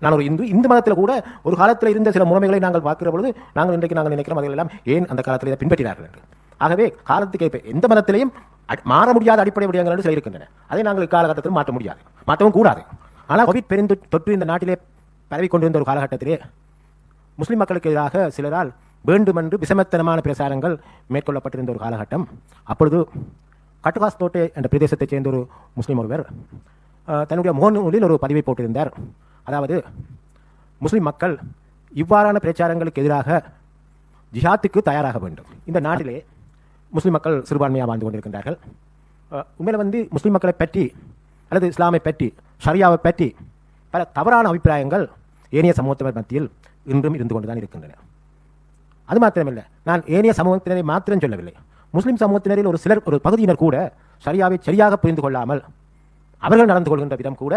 நான் ஒரு இந்து இந்து மதத்தில் கூட ஒரு காலத்தில் இருந்த சில முறைமைகளை நாங்கள் பார்க்கிற பொழுது நாங்கள் இன்றைக்கு நாங்கள் நினைக்கிறோம் அதையெல்லாம் ஏன் அந்த காலத்தில் இதை பின்பற்றினார்கள் என்று? ஆகவே காலத்துக்கு ஏற்ப எந்த மதத்திலையும் அடி- மாற முடியாத அடிப்படை விடயங்கள் என்று சில இருக்கின்றன அதை நாங்கள் காலகட்டத்தில் மாற்ற முடியாது. மாற்றவும் கூடாது. ஆனால் கோவிட் பெருந்து தொற்று இந்த நாட்டிலே பரவி கொண்டிருந்த ஒரு காலகட்டத்திலே முஸ்லிம் மக்களுக்கு எதிராக சிலரால் வேண்டுமென்று விசமத்தனமான பிரசாரங்கள் மேற்கொள்ளப்பட்டிருந்த ஒரு காலகட்டம். அப்பொழுது கட்டுகாஸ் தோட்டே என்ற பிரதேசத்தைச் சேர்ந்த ஒரு முஸ்லீம் ஒருவர் தன்னுடைய தன்னுடைய முகநூலில் ஒரு பதிவை போட்டிருந்தார். அதாவது முஸ்லிம் மக்கள் இவ்வாறான பிரச்சாரங்களுக்கு எதிராக ஜிஹாத்துக்கு தயாராக வேண்டும். இந்த நாட்டிலே முஸ்லிம் மக்கள் சிறுபான்மையாக வாழ்ந்து கொண்டிருக்கின்றார்கள். உண்மையில் வந்து முஸ்லிம் மக்களை பற்றி அல்லது இஸ்லாமை பற்றி ஷரியாவை பற்றி பல தவறான அபிப்பிராயங்கள் ஏனைய சமூகத்தினர் மத்தியில் இன்றும் இருந்து கொண்டு தான் இருக்கின்றன. அது மாத்திரமில்லை நான் ஏனைய சமூகத்தினரை மாத்திரம் சொல்லவில்லை. முஸ்லிம் சமூகத்தினரில் ஒரு சிலர் ஒரு பகுதியினர் கூட சரியாவை சரியாக புரிந்து கொள்ளாமல் அவர்கள் நடந்து கொள்கின்ற விதம் கூட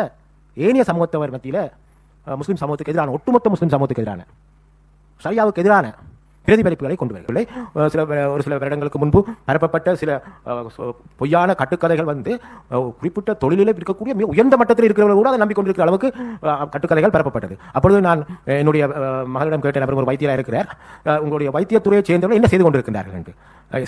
ஏனைய சமூகத்தவர் மத்தியில் முஸ்லீம் முஸ்லிம் சமூகத்துக்கு எதிரான ஒட்டுமொத்த முஸ்லீம் சமூகத்துக்கு எதிரான சரியாவுக்கு எதிரான பிரதிபலிப்புகளை கொண்டு வரவில்லை சில ஒரு சில வருடங்களுக்கு முன்பு பரப்பப்பட்ட சில சொ- பொய்யான கட்டுக்கதைகள் வந்து குறிப்பிட்ட தொழிலில் இருக்கக்கூடிய மிக உயர்ந்த மட்டத்தில் இருக்கிறவர்கள் கூட அதை நம்பிக்கொண்டிருக்கிற அளவுக்கு கட்டுக்கதைகள் பரப்பப்பட்டது. அப்பொழுது நான் என்னுடைய மகளிடம் கேட்டேன் நபர் ஒரு வைத்தியராக இருக்கிறார். உங்களுடைய வைத்தியத்துறையை சேர்ந்தவர்கள் என்ன செய்து கொண்டிருக்கிறார்கள் என்று.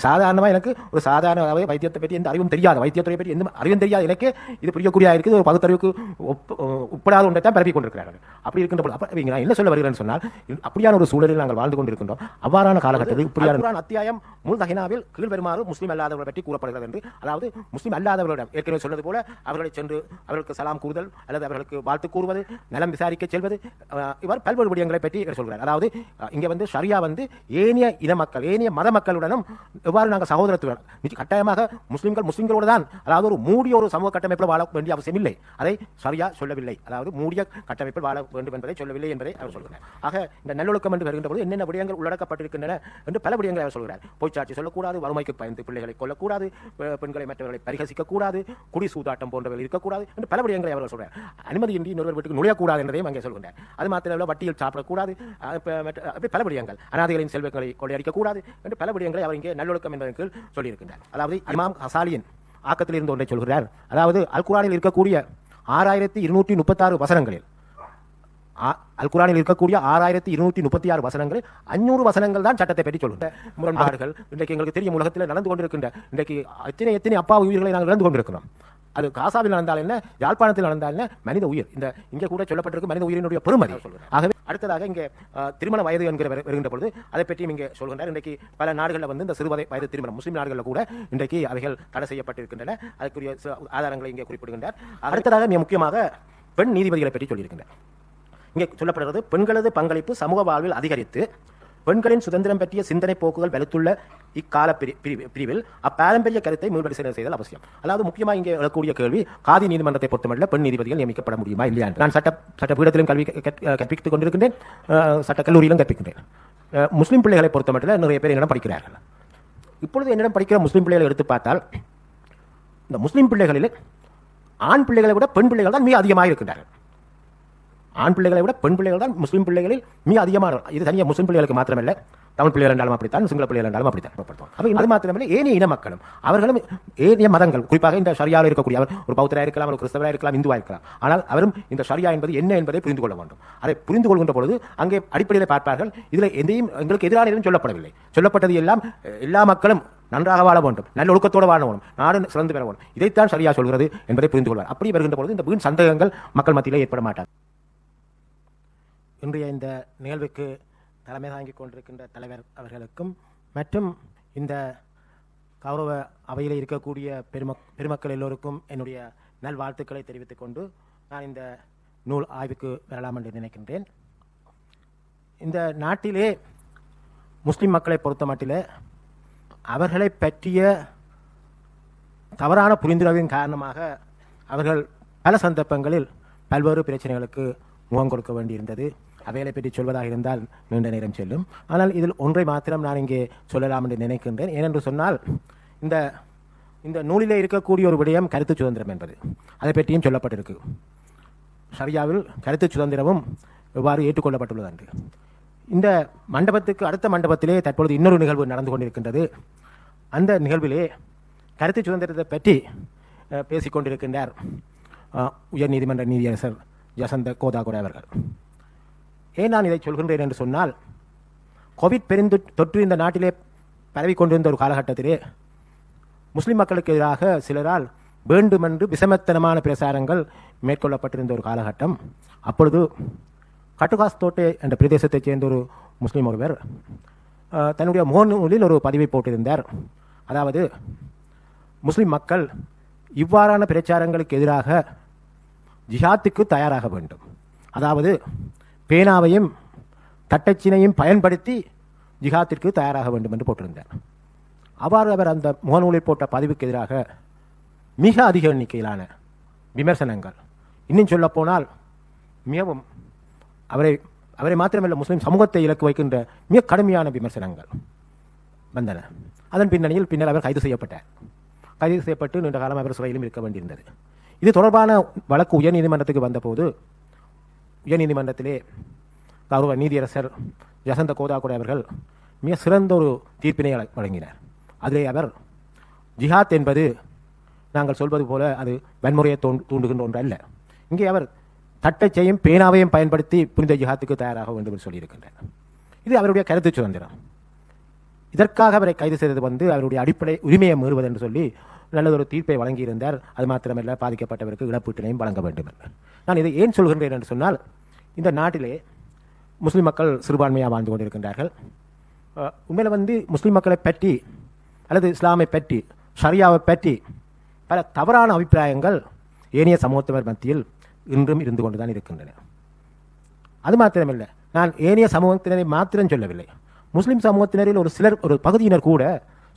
சாதாரணமாக எனக்கு ஒரு சாதாரண அதாவது வைத்தியத்தை பற்றி எந்த அறிவும் தெரியாது. வைத்தியத்துறை பற்றி எந்த அறிவும் தெரியாது எனக்கு இது புரியக்கூடிய இருக்குது ஒரு பகுத்தறிவுக்கு ஒப்பு- உட்படாத ஒன்றை தான் பரப்பி கொண்டிருக்கிறார்கள் அப்படி இருக்கின்ற பொழுது அப்ப நான் என்ன சொல்ல வருகிறேன்னு சொன்னால் அப்படியான ஒரு சூழலில் நாங்கள் வாழ்ந்து கொண்டிருக்கின்றோம். அவ்வாறான காலகட்டத்தில் இப்படியான அத்தியாயம் முல் தஹினாவில் கீழ்வருமாறு முஸ்லீம் அல்லாதவர்கள் பற்றி கூறப்படுகிறது என்று. அதாவது முஸ்லீம் அல்லாதவர்களிடம் ஏற்கனவே சொன்னது போல அவர்களை சென்று அவர்களுக்கு சலாம் கூறுதல் அல்லது அவர்களுக்கு வாழ்த்து கூறுவது நலம் விசாரிக்க செல்வது இவர் பல்வேறு விடயங்களை பற்றி சொல்கிறார். அதாவது இங்க வந்து ஷரியா வந்து ஏனைய இன மக்கள் ஏனைய மத மக்களுடனும் எவ்வாறு நாங்கள் சகோதரத்துடன் கட்டாயமாக முஸ்லீம்கள் முஸ்லீம்களோடு தான் அதாவது ஒரு மூடிய ஒரு சமூக கட்டமைப்பில் வாழ வேண்டிய அவசியம் இல்லை. அதை சரியாக சொல்லவில்லை. அதாவது மூடிய கட்டமைப்பில் வாழ வேண்டும் என்பதை சொல்லவில்லை என்பதை அவர் சொல்கிறார். ஆக இந்த நல்லொழுக்கம் என்று வருகின்ற போது என்னென்ன விடயங்கள் உள்ளடக்கப்பட்டிருக்கின்றன என்று பல விடயங்களை அவர் சொல்கிறார். பொய்ச்சாட்சி சொல்லக்கூடாது வறுமைக்கு பயந்து பிள்ளைகளை கொல்லக்கூடாது பெண்களை மற்றவர்களை பரிகசிக்கக்கூடாது குடி சூதாட்டம் போன்றவை இருக்கக்கூடாது என்று பல விடயங்களை அவர் சொல்கிறார். அனுமதியின்றி இன்னொரு வீட்டுக்கு நுழையக்கூடாது என்பதையும் அங்கே சொல்கின்றார் அது மாத்திரம் வட்டியில் சாப்பிடக்கூடாது அப்படி பல விடயங்கள் அனாதைகளின் செல்வங்களை கொள்ளையடிக்கக்கூடாது என்று பல விடயங்களை அவர் இங்கே நல்லொழுக்கம் என்பதன் கீழ் சொல்லியிருக்கின்றார். அதாவது இமாம் ஹசாலியின் ஆக்கத்தில் இருந்து ஒன்றை சொல்கிறார். அதாவது அல் குரானில் இருக்கக்கூடிய ஆறாயிரத்தி இருநூற்றி முப்பத்தாறு வசனங்களில் அல் குரானில் இருக்கக்கூடிய ஆறாயிரத்தி இருநூற்றி முப்பத்தி ஆறு வசனங்கள் அஞ்சூறு வசனங்கள் தான் சட்டத்தை பற்றி சொல்லுங்க முரண்பாடுகள். இன்றைக்கு எங்களுக்கு தெரியும் உலகத்தில் நடந்து கொண்டிருக்கின்ற இன்றைக்கு எத்தனை எத்தனை அப்பா உயிர்களை நாங்கள் இழந்து கொண்டிருக்கிறோம். அது காசாவில் நடந்தால் என்ன? யாழ்ப்பாணத்தில் நடந்தால் என்ன? மனித உயிர். இந்த இங்கே கூட சொல்லப்பட்டிருக்கு மனித உயிரினுடைய பெருமதி. ஆகவே அடுத்ததாக இங்கே திருமண வயது என்கிற வருகின்ற பொழுது அதை பற்றியும் இங்கே சொல்கின்றார். இன்றைக்கு பல நாடுகளில் வந்து இந்த சிறுவதை வயது திருமணம் முஸ்லீம் நாடுகளில் கூட இன்றைக்கு அவைகள் தடை செய்யப்பட்டிருக்கின்றன. அதற்குரிய ஆதாரங்களை இங்கே குறிப்பிடுகின்றார். அடுத்ததாக மிக முக்கியமாக பெண் நீதிபதிகளை பற்றி சொல்லியிருக்கின்றார். இங்கே சொல்லப்படுகிறது பெண்களது பங்களிப்பு சமூக வாழ்வில் அதிகரித்து பெண்களின் சுதந்திரம் பற்றிய சிந்தனை போக்குகள் வலுத்துள்ள இக்கால பிரி- பிரிவு- பிரிவில் அப்பாரம்பரிய கருத்தை மீள்பரிசீலனை செய்தல் அவசியம். அதாவது முக்கியமாக இங்கே எழக்கூடிய கேள்வி காதி நீதிமன்றத்தை பொறுத்தமட்டில் பெண் நீதிபதிகள் நியமிக்கப்பட முடியுமா இல்லையா நான் சட்ட சட்ட பீடத்திலும் கல்வி கற்பித்துக் கொண்டிருக்கின்றேன். சட்டக்கல்லூரியிலும் கல்லூரியிலும் கற்பிக்கின்றேன். முஸ்லீம் பிள்ளைகளை பொறுத்தமட்டில் நிறைய பேர் என்னிடம் படிக்கிறார்கள். இப்பொழுது என்னிடம் படிக்கிற முஸ்லீம் பிள்ளைகளை எடுத்து பார்த்தால் இந்த முஸ்லீம் பிள்ளைகளில் ஆண் பிள்ளைகளை விட பெண் பிள்ளைகள் தான் மிக அதிகமாக இருக்கின்றார்கள் ஆண் பிள்ளைகளை விட பெண் பிள்ளைகள் தான் முஸ்லீம் பிள்ளைகளில் மிக அதிகமான இது தனியாக முஸ்லீம் பிள்ளைகளுக்கு மாத்திரமல்ல தமிழ் பிள்ளைகள் என்றாலும் அப்படித்தான் சிங்கள பிள்ளைகள் என்றாலும் அப்படித்தான். பயன்படுத்துவோம் அப்போ அது மாத்திரமல்ல ஏனைய இன மக்களும் அவர்களும் ஏனைய மதங்கள் குறிப்பாக இந்த ஷரியாவில் இருக்கக்கூடிய அவர் ஒரு பௌத்தராக இருக்கலாம் ஒரு கிறிஸ்தவராக இருக்கலாம் இந்துவாக இருக்கலாம். ஆனால் அவரும் இந்த ஷரியா என்பது என்ன என்பதை புரிந்து கொள்ள வேண்டும். அதை புரிந்து கொள்கின்ற பொழுது அங்கே அடிப்படையில் பார்ப்பார்கள் இதில் எதையும் எங்களுக்கு எதிரான எதுவும் சொல்லப்படவில்லை. சொல்லப்பட்டது எல்லாம் எல்லா மக்களும் நன்றாக வாழ வேண்டும் நல்ல ஒழுக்கத்தோடு வாழ வேண்டும் நாடு சிறந்து பெற வேண்டும். இதைத்தான் சரியா சொல்கிறது என்பதை புரிந்து கொள்வார். அப்படி வருகின்ற பொழுது இந்த வீண் சந்தேகங்கள் மக்கள் மத்தியிலே ஏற்பட மாட்டார் இன்றைய இந்த நிகழ்வுக்கு தலைமை தாங்கிக் கொண்டிருக்கின்ற தலைவர் அவர்களுக்கும் மற்றும் இந்த கௌரவ அவையில் இருக்கக்கூடிய பெருமக் பெருமக்கள் எல்லோருக்கும் என்னுடைய நல்வாழ்த்துக்களை தெரிவித்துக் கொண்டு நான் இந்த நூல் ஆய்வுக்கு வரலாம் என்று நினைக்கின்றேன். இந்த நாட்டிலே முஸ்லிம் மக்களை பொறுத்த மட்டில் அவர்களை பற்றிய தவறான புரிந்துணர்வின் காரணமாக அவர்கள் பல சந்தர்ப்பங்களில் பல்வேறு பிரச்சனைகளுக்கு முகம் கொடுக்க வேண்டியிருந்தது. அவைகளை பற்றி சொல்வதாக இருந்தால் நீண்ட நேரம் செல்லும். ஆனால் இதில் ஒன்றை மாத்திரம் நான் இங்கே சொல்லலாம் என்று நினைக்கின்றேன். ஏனென்று சொன்னால் இந்த இந்த நூலிலே இருக்கக்கூடிய ஒரு விடயம் கருத்து சுதந்திரம் என்பது. அதை பற்றியும் சொல்லப்பட்டிருக்கு. ஷரியாவில் கருத்து சுதந்திரமும் எவ்வாறு ஏற்றுக்கொள்ளப்பட்டுள்ளது அன்று. இந்த மண்டபத்துக்கு அடுத்த மண்டபத்திலே தற்பொழுது இன்னொரு நிகழ்வு நடந்து கொண்டிருக்கின்றது. அந்த நிகழ்விலே கருத்து சுதந்திரத்தை பற்றி பேசிக்கொண்டிருக்கின்றார் பேசிக் கொண்டிருக்கின்றார் நீதியரசர் யசந்த கோதாகுரே அவர்கள். ஏன் நான் இதை சொல்கின்றேன் என்று சொன்னால் கோவிட் பெருந்து தொற்று இந்த நாட்டிலே பரவிக் கொண்டிருந்த ஒரு காலகட்டத்திலே முஸ்லிம் மக்களுக்கு எதிராக சிலரால் வேண்டுமென்று விசமத்தனமான பிரசாரங்கள் மேற்கொள்ளப்பட்டிருந்த ஒரு காலகட்டம். அப்பொழுது கட்டுகாஸ் தோட்டே என்ற பிரதேசத்தைச் சேர்ந்த ஒரு முஸ்லீம் ஒருவர் தன்னுடைய முகநூலில் ஒரு பதிவை போட்டிருந்தார். அதாவது முஸ்லிம் மக்கள் இவ்வாறான பிரச்சாரங்களுக்கு எதிராக ஜிஹாத்துக்கு தயாராக வேண்டும். அதாவது பேனாவையும் தட்டச்சினையும் பயன்படுத்தி ஜிஹாத்திற்கு தயாராக வேண்டும் என்று போட்டிருந்தார் அவ்வாறு அவர் அந்த முகநூலில் போட்ட பதிவுக்கு எதிராக மிக அதிக எண்ணிக்கையிலான விமர்சனங்கள். இன்னும் சொல்லப்போனால் மிகவும் அவரை அவரை மாத்திரமல்ல முஸ்லீம் சமூகத்தை இலக்கு வைக்கின்ற மிக கடுமையான விமர்சனங்கள் வந்தன. அதன் பின்னணியில் பின்னர் அவர் கைது செய்யப்பட்டார். கைது செய்யப்பட்டு நீண்ட காலம் அவர் சிறையிலும் இருக்க வேண்டியிருந்தது. இது தொடர்பான வழக்கு உயர்நீதிமன்றத்துக்கு வந்தபோது உயர்நீதிமன்றத்திலே கௌரவ நீதியரசர் ஜசந்த கோதாக்குடை அவர்கள் மிக சிறந்த ஒரு தீர்ப்பினை வழங்கினார். அதிலே அவர் ஜிஹாத் என்பது நாங்கள் சொல்வது போல அது வன்முறையை தூண் தூண்டுகின்ற ஒன்று அல்ல இங்கே அவர் தட்டச்சையும் பேனாவையும் பயன்படுத்தி புனித ஜிஹாத்துக்கு தயாராக வேண்டும் என்று சொல்லியிருக்கின்றார். இது அவருடைய கருத்து சுதந்திரம். இதற்காக அவரை கைது செய்தது வந்து அவருடைய அடிப்படை உரிமையை மீறுவது என்று சொல்லி நல்லதொரு தீர்ப்பை வழங்கியிருந்தார். அது மாத்திரமல்ல பாதிக்கப்பட்டவருக்கு இழப்பீட்டினையும் வழங்க வேண்டும். நான் இதை ஏன் சொல்கின்றேன் என்று சொன்னால் இந்த நாட்டிலே முஸ்லிம் மக்கள் சிறுபான்மையாக வாழ்ந்து கொண்டிருக்கின்றார்கள். உண்மையில் வந்து முஸ்லிம் மக்களை பற்றி அல்லது இஸ்லாமை பற்றி ஷரியாவை பற்றி பல தவறான அபிப்பிராயங்கள் ஏனைய சமூகத்தினர் மத்தியில் இன்றும் இருந்து கொண்டுதான் இருக்கின்றன. அது மாத்திரமில்லை நான் ஏனைய சமூகத்தினரை மாத்திரம் சொல்லவில்லை. முஸ்லிம் சமூகத்தினரில் ஒரு சிலர் ஒரு பகுதியினர் கூட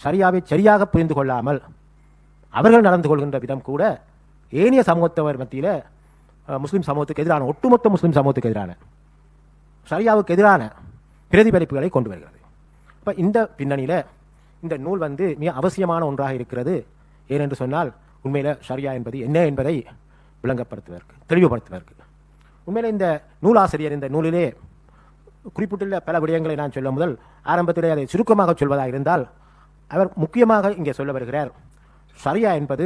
சரியாவை சரியாக புரிந்து கொள்ளாமல் அவர்கள் நடந்து கொள்கின்ற விதம் கூட ஏனைய சமூகத்தவர் மத்தியில் முஸ்லீம் சமூகத்துக்கு எதிரான ஒட்டுமொத்த முஸ்லீம் சமூகத்துக்கு எதிரான ஷரியாவுக்கு எதிரான பிரதிபலிப்புகளை கொண்டு வருகிறது. இப்போ இந்த பின்னணியில் இந்த நூல் வந்து மிக அவசியமான ஒன்றாக இருக்கிறது. ஏனென்று சொன்னால் உண்மையில் ஷரியா என்பது என்ன என்பதை விளங்கப்படுத்துவதற்கு தெளிவுபடுத்துவதற்கு. உண்மையில் இந்த நூலாசிரியர் இந்த நூலிலே குறிப்பிட்டுள்ள பல விடயங்களை நான் சொல்ல முதல் ஆரம்பத்திலே அதை சுருக்கமாக சொல்வதாக இருந்தால் அவர் முக்கியமாக இங்கே சொல்ல வருகிறார். ஷரியா என்பது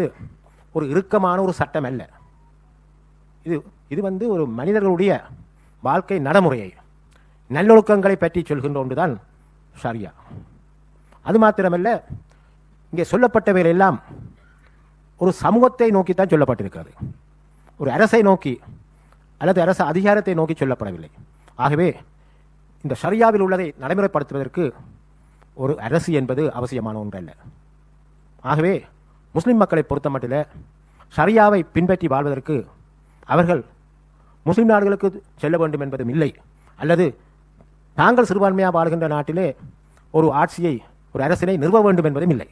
ஒரு இறுக்கமான ஒரு சட்டம் அல்ல. இது இது வந்து ஒரு மனிதர்களுடைய வாழ்க்கை நடைமுறையை நல்லொழுக்கங்களை பற்றி சொல்கின்ற ஒன்றுதான் ஷரியா. அது மாத்திரமல்ல இங்கே சொல்லப்பட்டவைகள் எல்லாம் ஒரு சமூகத்தை நோக்கித்தான் சொல்லப்பட்டிருக்கிறது. ஒரு அரசை நோக்கி அல்லது அரசு அதிகாரத்தை நோக்கி சொல்லப்படவில்லை. ஆகவே இந்த ஷரியாவில் உள்ளதை நடைமுறைப்படுத்துவதற்கு ஒரு அரசு என்பது அவசியமான ஒன்றல்ல. ஆகவே முஸ்லிம் மக்களை பொறுத்த மட்டில் ஷரியாவை பின்பற்றி வாழ்வதற்கு அவர்கள் முஸ்லிம் நாடுகளுக்கு செல்ல வேண்டும் என்பதும் இல்லை. அல்லது தாங்கள் சிறுபான்மையாக வாழ்கின்ற நாட்டிலே ஒரு ஆட்சியை ஒரு அரசினை நிறுவ வேண்டும் என்பதும் இல்லை.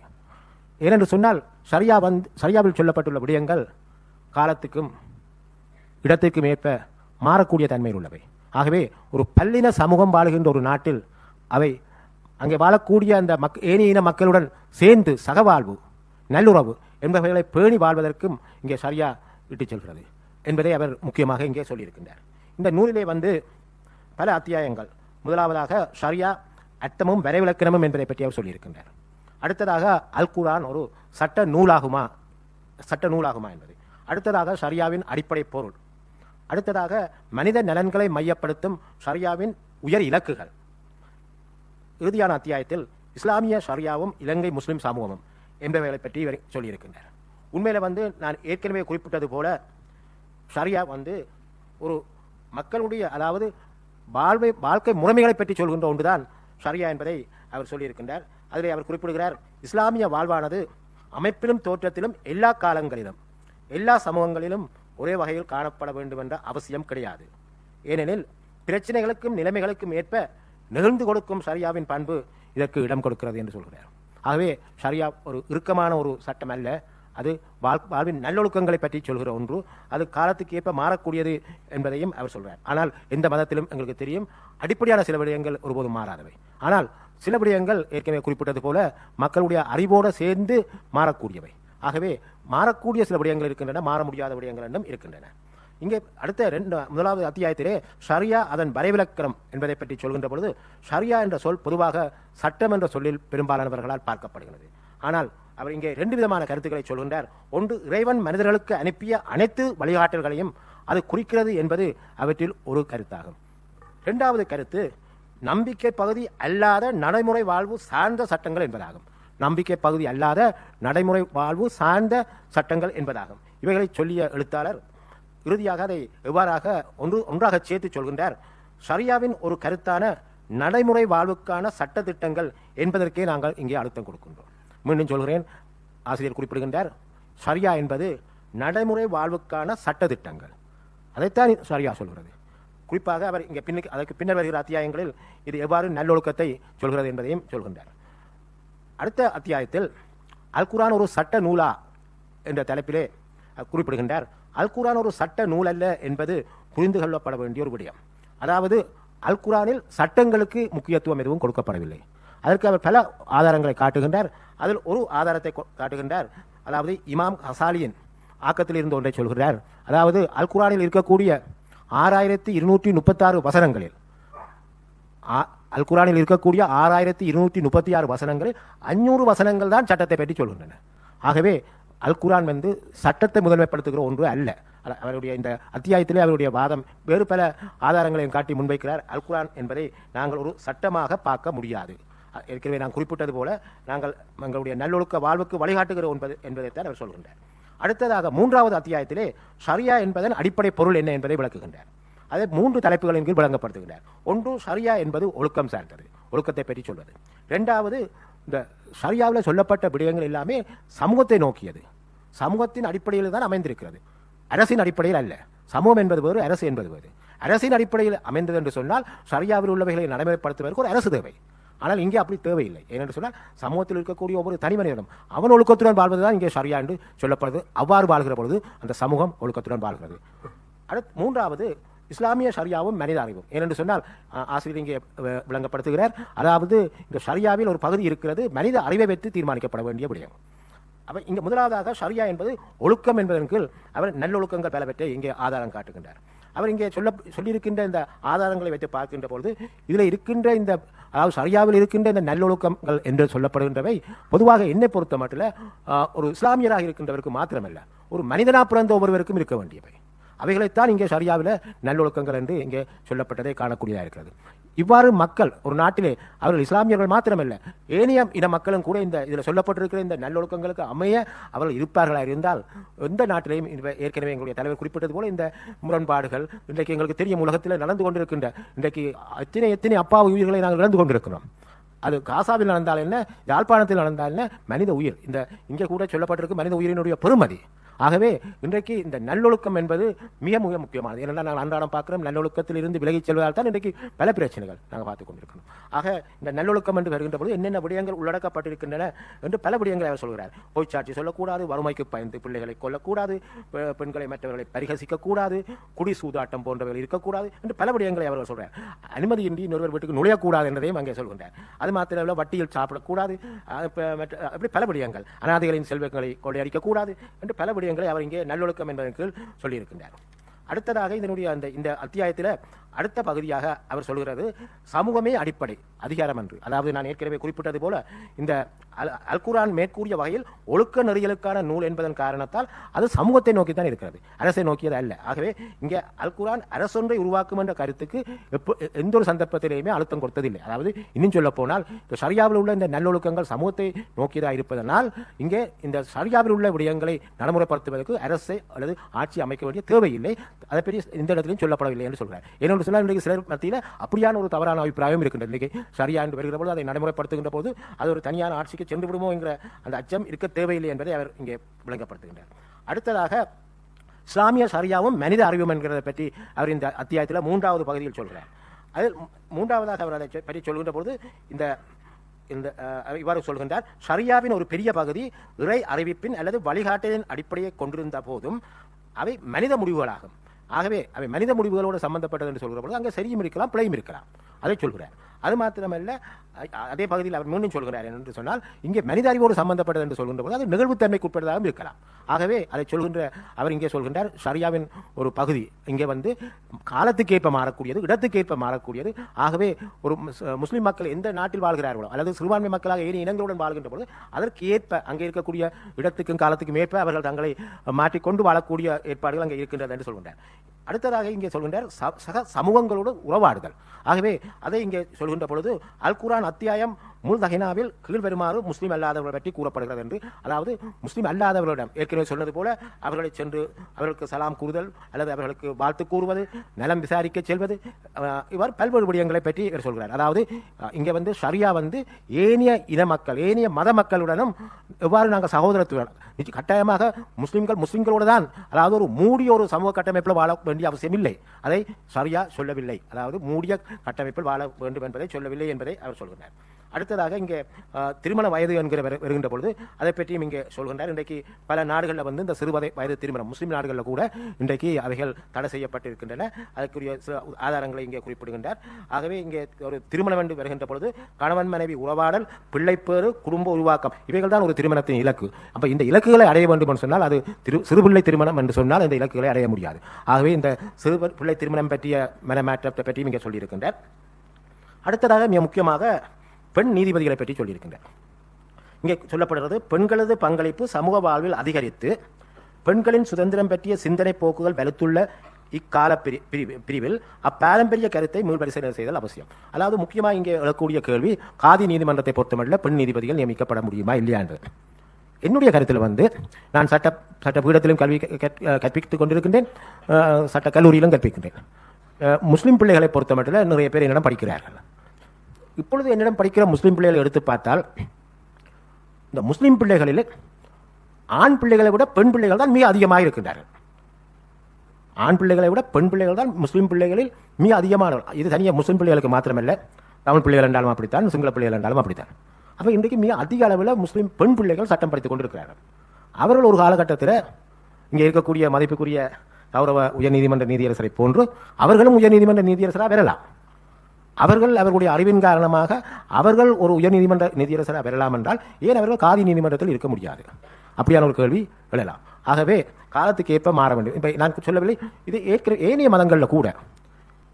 ஏனென்று சொன்னால் ஷரியா வந்து சரியாவில் சொல்லப்பட்டுள்ள விடயங்கள் காலத்துக்கும் இடத்திற்கும் ஏற்ப மாறக்கூடிய தன்மையில் உள்ளவை. ஆகவே ஒரு பல்லின சமூகம் வாழுகின்ற ஒரு நாட்டில் அவை அங்கே வாழக்கூடிய அந்த மக் ஏனைய இன மக்களுடன் சேர்ந்து சகவாழ்வு நல்லுறவு என்பவைகளை பேணி வாழ்வதற்கும் இங்கே சரியா இட்டு செல்கிறது என்பதை அவர் முக்கியமாக இங்கே சொல்லியிருக்கின்றார். இந்த நூலிலே வந்து பல அத்தியாயங்கள். முதலாவதாக ஷரியா அர்த்தமும் வரைவிலக்கணமும் என்பதை பற்றி அவர் சொல்லியிருக்கின்றார். அடுத்ததாக அல்குரான் ஒரு சட்ட நூலாகுமா? சட்ட நூலாகுமா என்பது. அடுத்ததாக ஷரியாவின் அடிப்படை பொருள். அடுத்ததாக மனித நலன்களை மையப்படுத்தும் ஷரியாவின் உயர் இலக்குகள். இறுதியான அத்தியாயத்தில் இஸ்லாமிய ஷரியாவும் இலங்கை முஸ்லிம் சமூகமும் என்பவைகளை பற்றி இவர் சொல்லியிருக்கின்றார். உண்மையில் வந்து நான் ஏற்கனவே குறிப்பிட்டது போல சரியாக வந்து ஒரு மக்களுடைய அதாவது வாழ்வை வாழ்க்கை முறைமைகளை பற்றி சொல்கின்ற ஒன்றுதான் சரியா என்பதை அவர் சொல்லியிருக்கின்றார். அதில் அவர் குறிப்பிடுகிறார் இஸ்லாமிய வாழ்வானது அமைப்பிலும் தோற்றத்திலும் எல்லா காலங்களிலும் எல்லா சமூகங்களிலும் ஒரே வகையில் காணப்பட வேண்டும் என்ற அவசியம் கிடையாது. ஏனெனில் பிரச்சனைகளுக்கும் நிலைமைகளுக்கும் ஏற்ப நெகிழ்ந்து கொடுக்கும் சரியாவின் பண்பு இதற்கு இடம் கொடுக்கிறது என்று சொல்கிறார். ஆகவே சரியா ஒரு இறுக்கமான ஒரு சட்டம் அல்ல. அது வாழ் வாழ்வின் நல்லொழுக்கங்களை பற்றி சொல்கிற ஒன்று. அது காலத்துக்கு ஏற்ப மாறக்கூடியது என்பதையும் அவர் சொல்றார். ஆனால் எந்த மதத்திலும் எங்களுக்கு தெரியும் அடிப்படையான சில விடயங்கள் ஒருபோதும் மாறாதவை. ஆனால் சில விடயங்கள் ஏற்கனவே குறிப்பிட்டது போல மக்களுடைய அறிவோடு சேர்ந்து மாறக்கூடியவை. ஆகவே மாறக்கூடிய சில விடயங்கள் இருக்கின்றன மாற முடியாத விடயங்கள் என்றும் இருக்கின்றன. இங்கே அடுத்த ரெண்டு முதலாவது அத்தியாயத்திலே ஷரியா அதன் வரைவிலக்கணம் என்பதை பற்றி சொல்கின்ற பொழுது ஷரியா என்ற சொல் பொதுவாக சட்டம் என்ற சொல்லில் பெரும்பாலானவர்களால் பார்க்கப்படுகிறது. ஆனால் அவர் இங்கே ரெண்டு விதமான கருத்துக்களை சொல்கின்றார். ஒன்று இறைவன் மனிதர்களுக்கு அனுப்பிய அனைத்து வழிகாட்டல்களையும் அது குறிக்கிறது என்பது அவற்றில் ஒரு கருத்தாகும். இரண்டாவது கருத்து நம்பிக்கை பகுதி அல்லாத நடைமுறை வாழ்வு சார்ந்த சட்டங்கள் என்பதாகும். நம்பிக்கை பகுதி அல்லாத நடைமுறை வாழ்வு சார்ந்த சட்டங்கள் என்பதாகும். இவைகளை சொல்லிய எழுத்தாளர் இறுதியாக அதை எவ்வாறாக ஒன்று ஒன்றாக சேர்த்து சொல்கின்றார். ஷரியாவின் ஒரு கருத்தான நடைமுறை வாழ்வுக்கான சட்ட திட்டங்கள் என்பதற்கே நாங்கள் இங்கே அழுத்தம் கொடுக்கின்றோம். மீண்டும் சொல்கிறேன் ஆசிரியர் குறிப்பிடுகின்றார் ஷரியா என்பது நடைமுறை வாழ்வுக்கான சட்ட திட்டங்கள் அதைத்தான் ஷரியா சொல்கிறது. குறிப்பாக அவர் இங்கே பின்னுக்கு அதற்கு பின்னர் வருகிற அத்தியாயங்களில் இது எவ்வாறு நல்லொழுக்கத்தை சொல்கிறது என்பதையும் சொல்கின்றார். அடுத்த அத்தியாயத்தில் அல்குரான் ஒரு சட்ட நூலா என்ற தலைப்பிலே குறிப்பிடுகின்றார். அல்குரான் ஒரு சட்ட நூல் அல்ல என்பது புரிந்து கொள்ளப்பட வேண்டிய ஒரு விடயம். அதாவது அல்குரானில் சட்டங்களுக்கு முக்கியத்துவம் எதுவும் கொடுக்கப்படவில்லை. அதற்கு அவர் பல ஆதாரங்களை காட்டுகின்றார். அதில் ஒரு ஆதாரத்தை கொ- காட்டுகின்றார். அதாவது இமாம் ஹசாலியின் ஆக்கத்தில் இருந்து ஒன்றை சொல்கிறார். அதாவது அல்குரானில் இருக்கக்கூடிய ஆறாயிரத்தி இருநூற்றி முப்பத்தாறு வசனங்களில் ஆ- இருக்கக்கூடிய ஆறாயிரத்தி இருநூற்றி முப்பத்தி ஆறு வசனங்களில் அஞ்சூறு வசனங்கள் தான் சட்டத்தை பற்றி சொல்கின்றன. ஆகவே அல் குரான் வந்து சட்டத்தை முதன்மைப்படுத்துகிற ஒன்று அல்ல. அவருடைய இந்த அத்தியாயத்திலே அவருடைய வாதம் வேறு பல ஆதாரங்களையும் காட்டி முன்வைக்கிறார். அல் குரான் என்பதை நாங்கள் ஒரு சட்டமாக பார்க்க முடியாது. ஏற்கனவே நான் குறிப்பிட்டது போல நாங்கள் எங்களுடைய நல்லொழுக்க வாழ்வுக்கு வழிகாட்டுகிற என்பது என்பதைத்தான் அவர் சொல்கின்றார். அடுத்ததாக மூன்றாவது அத்தியாயத்திலே சரியா என்பதன் அடிப்படை பொருள் என்ன என்பதை விளக்குகின்றார். அதை மூன்று தலைப்புகளின் கீழ் வழங்கப்படுத்துகின்றார் ஒன்று சரியா என்பது ஒழுக்கம் சார்ந்தது ஒழுக்கத்தை பற்றி சொல்வது. ரெண்டாவது இந்த ஷரியாவில் சொல்லப்பட்ட விடயங்கள் எல்லாமே சமூகத்தை நோக்கியது. சமூகத்தின் அடிப்படையில் தான் அமைந்திருக்கிறது. அரசின் அடிப்படையில் அல்ல. சமூகம் என்பது வேறு அரசு என்பது வேறு அரசின் அடிப்படையில் அமைந்தது என்று சொன்னால் ஷரியாவில் உள்ளவைகளை நடைமுறைப்படுத்துவதற்கு ஒரு அரசு தேவை. ஆனால் இங்கே அப்படி தேவையில்லை. ஏனென்று சொன்னால் சமூகத்தில் இருக்கக்கூடிய ஒவ்வொரு தனி மனிதனும் அவன் ஒழுக்கத்துடன் வாழ்வதுதான் இங்கே சரியா என்று சொல்லப்படுது. அவ்வாறு வாழ்கிற பொழுது அந்த சமூகம் ஒழுக்கத்துடன் வாழ்கிறது. அடுத்து மூன்றாவது இஸ்லாமிய ஷரியாவும் மனித அறிவும் ஏனென்று சொன்னால் ஆசிரியர் இங்கே வ- விளங்கப்படுத்துகிறார். அதாவது இந்த ஷரியாவில் ஒரு பகுதி இருக்கிறது மனித அறிவை வைத்து தீர்மானிக்கப்பட வேண்டிய விடயம். அவர் இங்கே முதலாவதாக ஷரியா என்பது ஒழுக்கம் என்பதன் கீழ் அவர் நல்லொழுக்கங்கள் பலவற்றை இங்கே ஆதாரம் காட்டுகின்றார். அவர் இங்கே சொல்ல சொல்லியிருக்கின்ற இந்த ஆதாரங்களை வைத்து பார்க்கின்ற பொழுது இதில் இருக்கின்ற இந்த அதாவது சரியாவில் இருக்கின்ற இந்த நல்லொழுக்கங்கள் என்று சொல்லப்படுகின்றவை பொதுவாக என்னை பொறுத்த மட்டும் ஒரு இஸ்லாமியராக இருக்கின்றவருக்கு மாத்திரமல்ல ஒரு மனிதனாக பிறந்த ஒவ்வொருவருக்கும் இருக்க வேண்டியவை. அவைகளைத்தான் இங்கே சரியாவில் நல்லொழுக்கங்கள் என்று இங்கே சொல்லப்பட்டதை காணக்கூடியதாக இருக்கிறது. இவ்வாறு மக்கள் ஒரு நாட்டிலே அவர்கள் இஸ்லாமியர்கள் மாத்திரமல்ல ஏனைய இன மக்களும் கூட இந்த இதில் சொல்லப்பட்டிருக்கிற இந்த நல்லொழுக்கங்களுக்கு அமைய அவர்கள் இருப்பார்களாக இருந்தால் எந்த நாட்டிலையும் ஏற்கனவே எங்களுடைய தலைவர் குறிப்பிட்டது போல இந்த முரண்பாடுகள் இன்றைக்கு எங்களுக்கு தெரியும் உலகத்தில் நடந்து கொண்டிருக்கின்ற இன்றைக்கு எத்தனை எத்தனை அப்பா உயிர்களை நாங்கள் இழந்து கொண்டிருக்கிறோம். அது காசாவில் நடந்தால் என்ன யாழ்ப்பாணத்தில் நடந்தால் என்ன மனித உயிர். இந்த இங்கே கூட சொல்லப்பட்டிருக்கு மனித உயிரினுடைய பெருமதி. ஆகவே இன்றைக்கு இந்த நல்லொழுக்கம் என்பது மிக மிக முக்கியமானது. ஏனென்றால் நாங்கள் அன்றாடம் பார்க்குறோம் நல்லொழுக்கத்தில் இருந்து விலகிச் செல்வதால் தான் இன்றைக்கு பல பிரச்சனைகள் நாங்கள் பார்த்துக் கொண்டிருக்கணும் ஆக இந்த நல்லொழுக்கம் என்று வருகின்ற பொழுது என்னென்ன விடயங்கள் உள்ளடக்கப்பட்டிருக்கின்றன என்று பல விடயங்களை அவர் சொல்கிறார். பொய்ச்சாட்சி சொல்லக்கூடாது வறுமைக்கு பயந்து பிள்ளைகளை கொல்லக்கூடாது பெண்களை மற்றவர்களை பரிகசிக்கக்கூடாது குடி சூதாட்டம் போன்றவர்கள் இருக்கக்கூடாது என்று பல விடயங்களை அவர்கள் சொல்கிறார். அனுமதியின்றி இன்னொருவர் வீட்டுக்கு நுழையக்கூடாது என்றதையும் அங்கே சொல்கின்றார். அது மாத்திரமல்ல வட்டியில் சாப்பிடக்கூடாது அஹ் மற்ற அப்படி பல விடயங்கள் அனாதைகளின் செல்வங்களை கொள்ளையடிக்கக்கூடாது என்று பல விடயங்கள் அவர் இங்கே நல்லொழுக்கம் என்பதன் கீழ் சொல்லியிருக்கின்றார். அடுத்ததாக இதனுடைய அந்த இந்த அத்தியாயத்தில் அடுத்த பகுதியாக அவர் சொல்கிறது சமூகமே அடிப்படை அதிகாரம் என்று. அதாவது நான் ஏற்கனவே குறிப்பிட்டது போல இந்த அல் அல்குரான் மேற்கூறிய வகையில் ஒழுக்க நெறியலுக்கான நூல் என்பதன் காரணத்தால் அது சமூகத்தை நோக்கி தான் இருக்கிறது. அரசை நோக்கியது அல்ல. ஆகவே இங்கே அல்குரான் அரசொன்றை உருவாக்கும் என்ற கருத்துக்கு எப்போ எந்த ஒரு சந்தர்ப்பத்திலேயுமே அழுத்தம் கொடுத்ததில்லை. அதாவது இன்னும் சொல்ல போனால் இந்த சரியாவில் உள்ள இந்த நல்லொழுக்கங்கள் சமூகத்தை நோக்கியதாக இருப்பதனால் இங்கே இந்த சரியாவில் உள்ள விடயங்களை நடைமுறைப்படுத்துவதற்கு அரசை அல்லது ஆட்சி அமைக்க வேண்டிய தேவையில்லை. அதை பற்றி இந்த இடத்திலும் சொல்லப்படவில்லை என்று சொல்கிறார் ஏனென்று சொன்னால் இன்றைக்கு சிலர் மத்தியில் அப்படியான ஒரு தவறான அபிப்பிராயம் இருக்கின்றது. இன்றைக்கு சரியா என்று வருகிற பொழுது அதை நடைமுறைப்படுத்துகின்ற போது அது ஒரு தனியான ஆட்சிக்கு சென்று விடுமோ என்கிற அந்த அச்சம் இருக்க தேவையில்லை என்பதை அவர் இங்கே விளங்கப்படுத்துகின்றார். அடுத்ததாக இஸ்லாமிய சரியாவும் மனித அறிவும் என்கிறதை பற்றி அவர் இந்த அத்தியாயத்தில் மூன்றாவது பகுதியில் சொல்கிறார். அதில் மூன்றாவதாக அவர் அதை பற்றி சொல்கின்ற பொழுது இந்த இந்த இவ்வாறு சொல்கின்றார். ஷரியாவின் ஒரு பெரிய பகுதி இறை அறிவிப்பின் அல்லது வழிகாட்டலின் அடிப்படையை கொண்டிருந்த போதும் அவை மனித முடிவுகளாகும். ஆகவே அவை மனித முடிவுகளோடு சம்பந்தப்பட்டது என்று சொல்கிற பொழுது அங்கே சரியும் இருக்கலாம் பிழையும் இருக்கலாம். அதை சொல்கிறேன். அது மாத்திரமல்ல அதே பகுதியில் அவர் மீண்டும் சொல்கிறார் என்று சொன்னால் இங்கே மனித அறிவோடு சம்பந்தப்பட்டது என்று சொல்கின்ற போது அது நிகழ்வுத்தன்மைக்கு உட்பட்டதாகவும் இருக்கலாம். ஆகவே அதை சொல்கின்ற அவர் இங்கே சொல்கின்றார் ஷரியாவின் ஒரு பகுதி இங்கே வந்து காலத்துக்கேற்ப மாறக்கூடியது இடத்துக்கேற்ப மாறக்கூடியது. ஆகவே ஒரு முஸ்- மக்கள் எந்த நாட்டில் வாழ்கிறார்களோ அல்லது சிறுபான்மை மக்களாக ஏனைய இனங்களுடன் வாழ்கின்ற பொழுது அதற்கு ஏற்ப அங்கே இருக்கக்கூடிய இடத்துக்கும் காலத்துக்கும் ஏற்ப அவர்கள் தங்களை மாற்றிக்கொண்டு வாழக்கூடிய ஏற்பாடுகள் அங்கே இருக்கின்றது என்று சொல்கின்றார். அடுத்ததாக இங்கே சொல்கின்றார் ச- சக சமூகங்களோடு உறவாடுதல். ஆகவே அதை இங்கே சொல்கின்ற பொழுது அல் குர்ஆன் அத்தியாயம் முழு தகினாவில் கீழ்வருமாறு முஸ்லீம் அல்லாதவர்கள் பற்றி கூறப்படுகிறது என்று அதாவது முஸ்லீம் அல்லாதவர்களிடம் ஏற்கனவே சொன்னது போல அவர்களை சென்று அவர்களுக்கு சலாம் கூறுதல் அல்லது அவர்களுக்கு வாழ்த்து கூறுவது நலம் விசாரிக்க செல்வது இவர் பல்வேறு விடயங்களை பற்றி இவர் சொல்கிறார். அதாவது இங்கே வந்து ஷரியா வந்து ஏனைய இன மக்கள் ஏனைய மத மக்களுடனும் எவ்வாறு நாங்கள் சகோதரத்துடன் கட்டாயமாக முஸ்லீம்கள் முஸ்லீம்களோடு தான் அதாவது ஒரு மூடிய ஒரு சமூக கட்டமைப்பில் வாழ வேண்டிய அவசியம் இல்லை. அதை சரியா சொல்லவில்லை. அதாவது மூடிய கட்டமைப்பில் வாழ வேண்டும் என்பதை சொல்லவில்லை என்பதை அவர் சொல்கிறார். அடுத்ததாக இங்கே திருமண வயது என்கிற வரு- வருகின்ற பொழுது அதை பற்றியும் இங்கே சொல்கின்றார். இன்றைக்கு பல நாடுகளில் வந்து இந்த சிறுவதை வயது திருமணம் முஸ்லீம் நாடுகளில் கூட இன்றைக்கு அவைகள் தடை செய்யப்பட்டிருக்கின்றன. அதற்குரிய சில ஆதாரங்களை இங்கே குறிப்பிடுகின்றார். ஆகவே இங்கே ஒரு திருமணம் என்று வருகின்ற பொழுது கணவன் மனைவி உறவாடல் பிள்ளைப்பேறு குடும்ப உருவாக்கம் இவைகள் தான் ஒரு திருமணத்தின் இலக்கு. அப்போ இந்த இலக்குகளை அடைய வேண்டும் என்று சொன்னால் அது திரு சிறுபிள்ளை திருமணம் என்று சொன்னால் இந்த இலக்குகளை அடைய முடியாது. ஆகவே இந்த சிறு பிள்ளை திருமணம் பற்றிய மனமாற்றத்தை பற்றியும் இங்கே சொல்லியிருக்கின்றார். அடுத்ததாக மிக முக்கியமாக பெண் நீதிபதிகளை பற்றி சொல்லியிருக்கின்றார் இங்கே சொல்லப்படுகிறது பெண்களது பங்களிப்பு சமூக வாழ்வில் அதிகரித்து பெண்களின் சுதந்திரம் பற்றிய சிந்தனை போக்குகள் வலுத்துள்ள இக்கால பிரி பிரிவு- பிரிவில் அப்பாரம்பரிய கருத்தை மீள்பரிசீலனை செய்தல் அவசியம். அதாவது முக்கியமாக இங்கே எழக்கூடிய கேள்வி காதி நீதிமன்றத்தை பொறுத்தமட்டில் பெண் நீதிபதிகள் நியமிக்கப்பட முடியுமா இல்லையான்றது என்னுடைய கருத்தில் வந்து நான் சட்ட சட்ட பீடத்திலும் கல்வி க- கற்- கற்பித்துக் கொண்டிருக்கின்றேன் சட்ட கல்லூரியிலும் கற்பிக்கின்றேன். முஸ்லீம் பிள்ளைகளை பொறுத்தமட்டில் நிறைய பேர் என்னிடம் படிக்கிறார்கள். இப்பொழுது என்னிடம் படிக்கிற முஸ்லீம் பிள்ளைகளை எடுத்து பார்த்தால் இந்த முஸ்லீம் பிள்ளைகளில் ஆண் பிள்ளைகளை விட பெண் பிள்ளைகள் தான் மிக அதிகமாக இருக்கின்றார்கள். ஆண் பிள்ளைகளை விட பெண் பிள்ளைகள் தான் முஸ்லீம் பிள்ளைகளில் மிக அதிகமானவர்கள். இது தனியாக முஸ்லீம் பிள்ளைகளுக்கு மாத்திரமல்ல தமிழ் பிள்ளைகள் என்றாலும் அப்படித்தான் சிங்கள பிள்ளைகள் என்றாலும் அப்படித்தான். அப்போ இன்றைக்கு மிக அதிக அளவில் முஸ்லீம் பெண் பிள்ளைகள் சட்டம் படித்துக் கொண்டிருக்கிறார்கள். அவர்கள் ஒரு காலகட்டத்தில் இங்கே இருக்கக்கூடிய மதிப்புக்குரிய கௌரவ உயர்நீதிமன்ற நீதியரசரை போன்று அவர்களும் உயர்நீதிமன்ற நீதியரசராக வரலாம். அவர்கள் அவர்களுடைய அறிவின் காரணமாக அவர்கள் ஒரு உயர்நீதிமன்ற நீதியரசராக பெறலாம் என்றால் ஏன் அவர்கள் காதி நீதிமன்றத்தில் இருக்க முடியாது? அப்படியான ஒரு கேள்வி எழலாம். ஆகவே காலத்துக்கு ஏற்ப மாற வேண்டும். இப்போ நான் சொல்லவில்லை இது ஏற்கனவே ஏனைய மதங்களில் கூட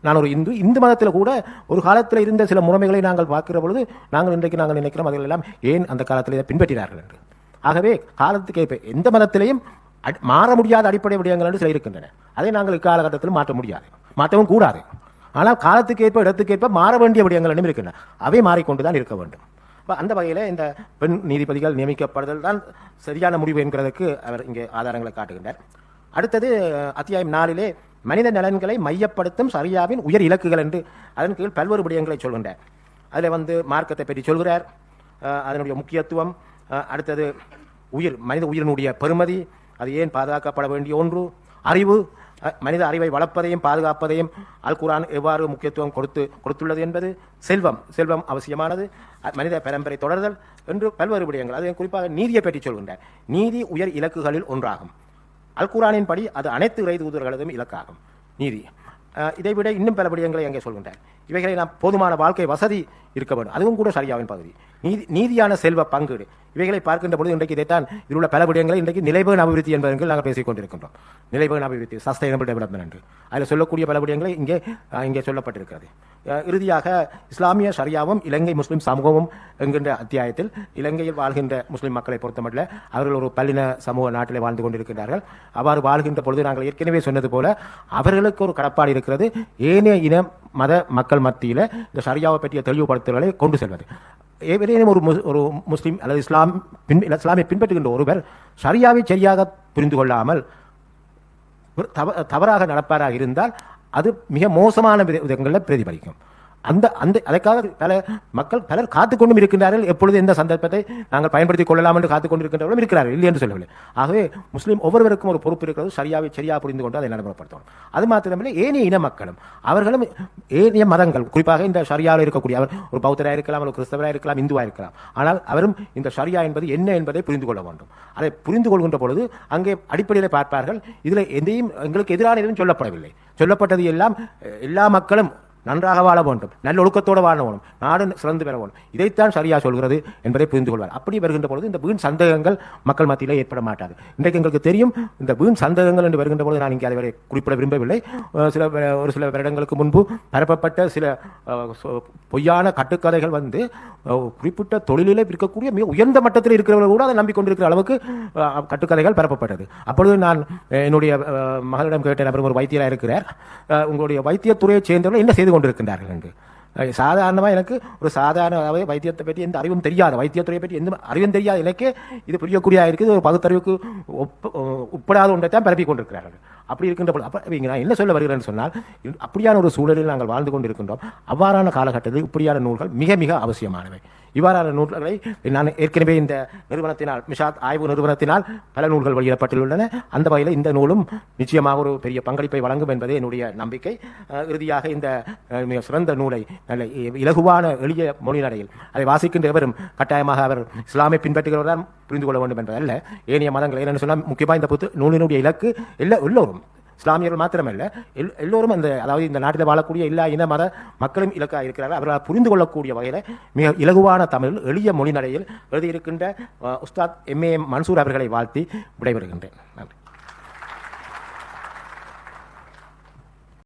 நான் ஒரு இந்து இந்து மதத்தில் கூட ஒரு காலத்தில் இருந்த சில முறைமைகளை நாங்கள் பார்க்கிற பொழுது நாங்கள் இன்றைக்கு நாங்கள் நினைக்கிறோம் அதில் எல்லாம் ஏன் அந்த காலத்தில் இதை பின்பற்றினார்கள் என்று. ஆகவே காலத்துக்கு ஏற்ப எந்த மதத்திலையும் அடி- மாற முடியாத அடிப்படை விடயங்கள் என்று சில இருக்கின்றன. அதை நாங்கள் இக்காலகட்டத்தில் மாற்ற முடியாது. மாற்றவும் கூடாது. ஆனால் காலத்துக்கேற்ப இடத்துக்கேற்ப மாற வேண்டிய விடயங்கள் இருக்கின்றன. அவை மாறிக்கொண்டு தான் இருக்க வேண்டும். இப்போ அந்த வகையில் இந்த பெண் நீதிபதிகள் நியமிக்கப்படுதல் தான் சரியான முடிவு என்கிறதுக்கு அவர் இங்கே ஆதாரங்களை காட்டுகின்றார். அடுத்தது அத்தியாயம் நாளிலே மனித நலன்களை மையப்படுத்தும் சரியாவின் உயர் இலக்குகள் என்று அதன் கீழ் பல்வேறு விடயங்களை சொல்கின்றார். அதில் வந்து மார்க்கத்தை பற்றி சொல்கிறார் அதனுடைய முக்கியத்துவம் அடுத்தது உயிர் மனித உயிரினுடைய பெருமதி அது ஏன் பாதுகாக்கப்பட வேண்டிய ஒன்று அறிவு மனித அறிவை வளர்ப்பதையும் பாதுகாப்பதையும் அல்குரான் எவ்வாறு முக்கியத்துவம் கொடுத்து கொடுத்துள்ளது என்பது செல்வம் செல்வம் அவசியமானது. அஹ், மனித பரம்பரை தொடர்தல் என்று பல்வேறு விடயங்கள். அது குறிப்பாக நீதியை பற்றி சொல்கின்றார். நீதி உயர் இலக்குகளில் ஒன்றாகும். அல் குர்ஆனின் படி அது அனைத்து இறை தூதர்களதும் இலக்காகும். நீதி. இதைவிட இன்னும் பல விடயங்களை அங்கே சொல்கின்றார். இவைகளை நாம் போதுமான வாழ்க்கை வசதி இருக்க வேண்டும். அதுவும் கூட சரியாவின் பகுதி. நீதி நீதியான செல்வ பங்கீடு இவைகளை பார்க்கின்ற பொழுது இன்றைக்கு இதைத்தான் இதில் உள்ள பல விடயங்களை இன்றைக்கு நிலைபகன் அபிவிருத்தி என்பதற்கு நாங்கள் பேசிக் கொண்டிருக்கின்றோம். நிலைபகன் அபிவிருத்தி சஸ்டைனபிள் டெவலப்மெண்ட் என்று. அதில் சொல்லக்கூடிய பல விடயங்களை இங்கே இங்கே சொல்லப்பட்டிருக்கிறது. இறுதியாக இஸ்லாமிய ஷரியாவும் இலங்கை முஸ்லீம் சமூகமும் என்கின்ற அத்தியாயத்தில் இலங்கையில் வாழ்கின்ற முஸ்லீம் மக்களை பொறுத்தமட்டில் அவர்கள் ஒரு பல்லின சமூக நாட்டிலே வாழ்ந்து கொண்டிருக்கிறார்கள் அவ்வாறு வாழ்கின்ற பொழுது நாங்கள் ஏற்கனவே சொன்னது போல அவர்களுக்கு ஒரு கடப்பாடு இருக்கிறது. ஏனைய இன மத மக்கள் மத்தியில் இந்த ஷரியாவை பற்றிய தெளிவுபடுத்தல்களை கொண்டு செல்வது. ஏதேனும் ஒரு முஸ்- ஒரு முஸ்லீம் அல்லது இஸ்லாம் பின் இஸ்லாமை பின்பற்றுகின்ற ஒருவர் சரியாவை சரியாக புரிந்து கொள்ளாமல் ஒரு தவ- தவறாக நடப்பாராக இருந்தால் அது மிக மோசமான வித- விதங்களில் பிரதிபலிக்கும். அந்த அந்த அதற்காக பல மக்கள் பலர் காத்துக்கொண்டும் இருக்கின்றார்கள். எப்பொழுது எந்த சந்தர்ப்பத்தை நாங்கள் பயன்படுத்திக் கொள்ளலாம் என்று காத்துக் கொண்டிருக்கின்றவர்களும் இருக்கிறார்கள். இல்லை என்று சொல்லவில்லை. ஆகவே முஸ்லீம் ஒவ்வொருவருக்கும் ஒரு பொறுப்பு இருக்கிறது. சரியாக சரியாக புரிந்து கொண்டு அதை நடைமுறைப்படுத்தணும். அது மாத்திரமில்லை ஏனைய இன மக்களும் அவர்களும் ஏனைய மதங்கள் குறிப்பாக இந்த சரியாவில் இருக்கக்கூடிய அவர் ஒரு பௌத்தராக இருக்கலாம் ஒரு கிறிஸ்தவராக இருக்கலாம் இந்துவாக இருக்கலாம். ஆனால் அவரும் இந்த சரியா என்பது என்ன என்பதை புரிந்து கொள்ள வேண்டும். அதை புரிந்து கொள்கின்ற பொழுது அங்கே அடிப்படையில் பார்ப்பார்கள். இதில் எதையும் எங்களுக்கு எதிரான எதுவும் சொல்லப்படவில்லை. சொல்லப்பட்டது எல்லாம் எல்லா மக்களும் நன்றாக வாழ வேண்டும். நல்ல ஒழுக்கத்தோடு வாழ வேணும் நாடு சிறந்து பெற வேணும் இதைத்தான் சரியாக சொல்கிறது என்பதை புரிந்து கொள்வார். அப்படி வருகின்ற பொழுது இந்த வீண் சந்தேகங்கள் மக்கள் மத்தியிலே ஏற்பட மாட்டாது. இன்றைக்கு எங்களுக்கு தெரியும் இந்த வீண் சந்தேகங்கள் என்று வருகின்ற பொழுது நான் இங்கே அதுவரை குறிப்பிட விரும்பவில்லை. சில ஒரு சில வருடங்களுக்கு முன்பு பரப்பப்பட்ட சில சொ- பொய்யான கட்டுக்கதைகள் வந்து குறிப்பிட்ட தொழிலில் இருக்கக்கூடிய மிக உயர்ந்த மட்டத்தில் இருக்கிறவர்கள் கூட அதை நம்பிக்கொண்டிருக்கிற அளவுக்கு கட்டுக்கதைகள் பரப்பப்பட்டது. அப்பொழுது நான் என்னுடைய மகளிடம் கேட்டேன் நபர் ஒரு வைத்தியராக இருக்கிறார். உங்களுடைய வைத்தியத்துறையை சேர்ந்தவர்கள் என்ன செய்து கொண்டிருக்கின்றார்கள் என்று சாதாரணமாக எனக்கு ஒரு சாதாரண வைத்தியத்தை பற்றி எந்த அறிவும் தெரியாது வைத்தியத்துறையை பற்றி எந்த அறிவும் தெரியாத இலக்கே இது புரியக்கூடிய இருக்குது ஒரு பகுத்தறிவுக்கு ஒப்ப உட்படாத ஒன்றை தான் பரப்பி கொண்டிருக்கிறார்கள். அப்படி இருக்கின்ற பொழுது நான் என்ன சொல்ல வருகிறேன்னு சொன்னால் அப்படியான ஒரு சூழலில் நாங்கள் வாழ்ந்து கொண்டிருக்கின்றோம். அவ்வாறான காலகட்டத்தில் இப்படியான நூல்கள் மிக மிக அவசியமானவை. இவ்வாறான நூல்களை நான் ஏற்கனவே இந்த நிறுவனத்தினால் மிஷாத் ஆய்வு நிறுவனத்தினால் பல நூல்கள் வெளியிடப்பட்டுள்ளன. அந்த வகையில் இந்த நூலும் நிச்சயமாக ஒரு பெரிய பங்களிப்பை வழங்கும் என்பதே என்னுடைய நம்பிக்கை. இறுதியாக இந்த மிக சிறந்த நூலை நல்ல இ- இலகுவான எளிய மொழி நடையில் அதை வாசிக்கின்ற எவரும் கட்டாயமாக அவர் இஸ்லாமை பின்பற்றுகிறவர் புரிந்து கொள்ள வேண்டும் என்பதல்ல. ஏனைய மதங்கள் என்னென்னு சொன்னால் முக்கியமாக இந்த புத்து நூலினுடைய இலக்கு எல்லா எல்லோரும் இஸ்லாமியர்கள் மாத்திரமல்ல எல் எல்லோரும் அந்த அதாவது இந்த நாட்டில் வாழக்கூடிய எல்லா இன மத மக்களும் இலக்காக இருக்கிறார்கள். அவர்களால் புரிந்து கொள்ளக்கூடிய வகையில் மிக இலகுவான தமிழில் எளிய மொழி நடையில் எழுதியிருக்கின்ற உஸ்தாத் எம்ஏ மன்சூர் அவர்களை வாழ்த்தி விடைபெறுகின்றேன். நன்றி.